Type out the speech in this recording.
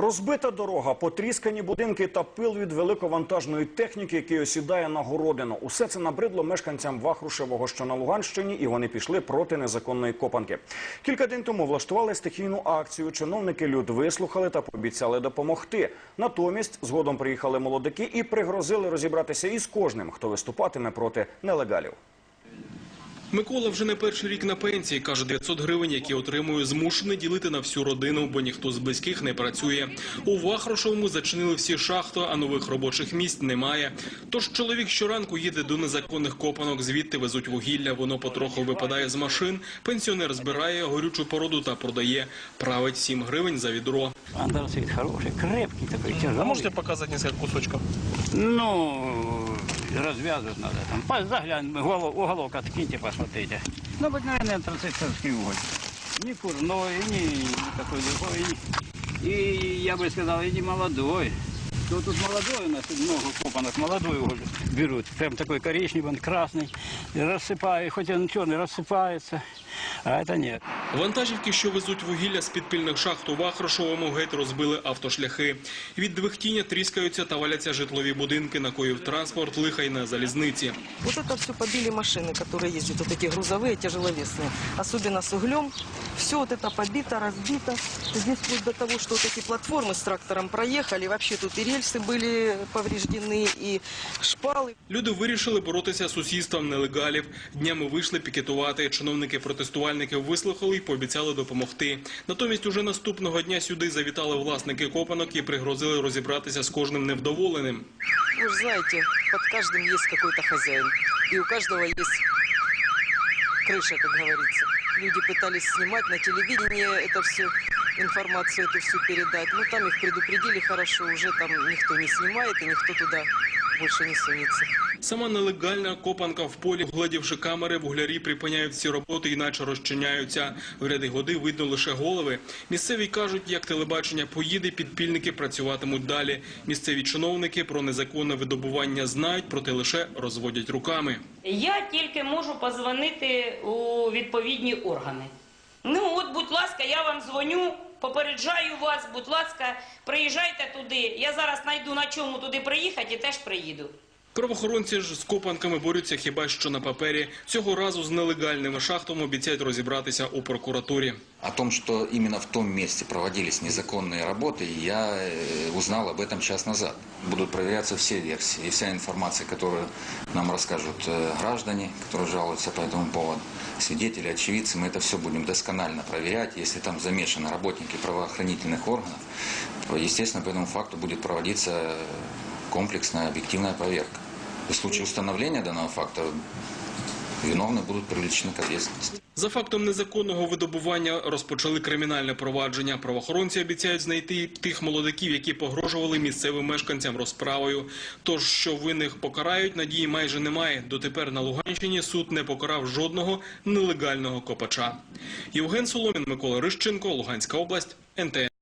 Розбита дорога, потріскані будинки та пил від великовантажної техніки, який осідає на городину. Усе це набридло мешканцям Вахрушевого, що на Луганщині, і вони пішли проти незаконної копанки. Кілька день тому влаштували стихійну акцію. Чиновники люд вислухали та пообіцяли допомогти. Натомість згодом приїхали молодики і пригрозили розібратися із кожним, хто виступатиме проти нелегалів. Микола вже не перший рік на пенсії. Каже, 900 гривень, які отримує, змушений ділити на всю родину, бо ніхто з близьких не працює. У Вахрошовому зачинили всі шахти, а нових робочих місць немає. Тож чоловік щоранку їде до незаконних копанок, звідти везуть вугілля, воно потроху випадає з машин. Пенсіонер збирає горючу породу та продає. Править 7 гривень за відро. Антрацит хороший, крепкий тяжелый. А можете показать несколько кусочков? Ну, развязывать надо. Там, По- заглянь, уголок, уголок откиньте, посмотрите. Ну, обыкновенный антрацитовский уголь. Не курной, ни никакой другой. И, и я бы сказал, и не молодой. То тут молодой у нас тут много копанок, молодой уголь берут. Прям такой коричневый, он красный. И рассыпает, хоть он черный, рассыпается. А это нет. Вантажівки, що везуть вугілля з підпільних шахт у Вахрошовому, геть розбили автошляхи. Від двихтіння тріскаються та валяться житлові будинки, накоїв транспорт, лиха й на залізниці. Вот это все побили машины, которые ездят, вот эти грузовые, тяжеловесные. Особенно с углем. Все вот это побито, разбито. Здесь вплоть до того, что вот эти платформы с трактором проехали. Вообще тут и рельсы были повреждены, и шпалы. Люди вирішили боротися з сусідством нелегалів. Днями вийшли пікетувати. Чиновники-протестувальників вислухали і пообіцяли допомогти. Натомість уже наступного дня сюди завітали власники копанок і пригрозили розібратися з кожним невдоволеним. Вы же знаете, под каждым есть какой-то хозяин. И у каждого есть крыша, как говорится. Люди пытались снимать на телевидении это все, информацию эту всю передать. Ну, там их предупредили хорошо, уже там никто не снимает и никто туда больше не сунется. Сама нелегальна копанка в полі, вгледівши камери, вуглярі припиняють всі роботи, іначе розчиняються. В ряди годи видно лише голови. Місцеві кажуть, як телебачення поїде, підпільники працюватимуть далі. Місцеві чиновники про незаконне видобування знають, проте лише розводять руками. Я тільки можу позвонити у відповідні органи. Ну, от, будь ласка, я вам дзвоню, попереджаю вас, будь ласка, приїжджайте туди. Я зараз знайду на чому туди приїхати і теж приїду. Правоохоронці ж з копанками борються хіба що на папері. Цього разу з нелегальними шахтами обіцяють розібратися у прокуратурі. О том, что именно в том месте проводились незаконные работы, я э, узнал об этом час назад. Будут проверяться все версии и вся информация, которую нам расскажут э, граждане, которые жалуются по этому поводу, свидетели, очевидцы. Мы это все будем досконально проверять. Если там замешаны работники правоохранительных органов, то, естественно, по этому факту будет проводиться э, комплексная объективная проверка. И в случае установления данного факта виновные будут привлечены к ответственности. За фактом незаконного видобування розпочали кримінальне провадження. Правоохоронці обіцяють знайти тих молодиків, які погрожували місцевим мешканцям розправою. Тож, що винних покарають, надії майже немає. Дотепер на Луганщині суд не покарав жодного нелегального копача. Євген Соломін, Микола Рищенко, Луганська область, НТН.